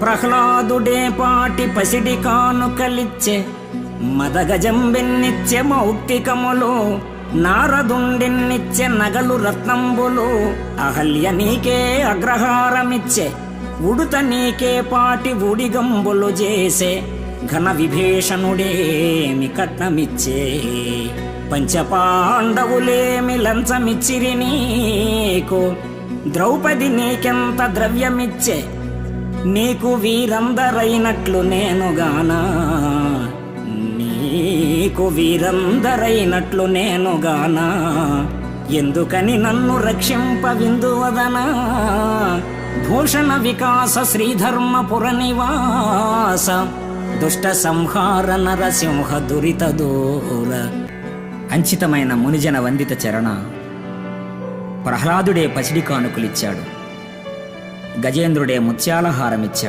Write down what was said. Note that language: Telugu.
ప్రహ్లాదుడే పాటి పసిడి కానుకలిచ్చే మదగజంబెన్నిచ్చే మౌక్తికములు నారదుండెన్నిచ్చే నగలు రత్నంబులు అహల్య నీకే అగ్రహారమిచ్చే ఉడుత నీకే పాటి ఉడిగంబులు చేసే ఘన విభీషణుడేమి కట్నమిచ్చే పంచపాండవులేమి లంచమిచ్చిరి నీకు ద్రౌపది నీకెంత ద్రవ్యమిచ్చే నీకు వీరందరైనట్లు నేనుగానా నీకు వీరందరైనట్లు నేనుగానా ఎందుకని నన్ను రక్షింపవిందువదనా? భూషణ వికాస శ్రీధర్మపుర నివాస దుష్ట సంహార నరసింహ దురిత దూర. అంచితమైన మునిజన వందిత చరణ ప్రహ్లాదుడే పసిడి కానుకలిచ్చాడు. గజేంద్రుడే ముత్యాలహారమిచ్చాడు.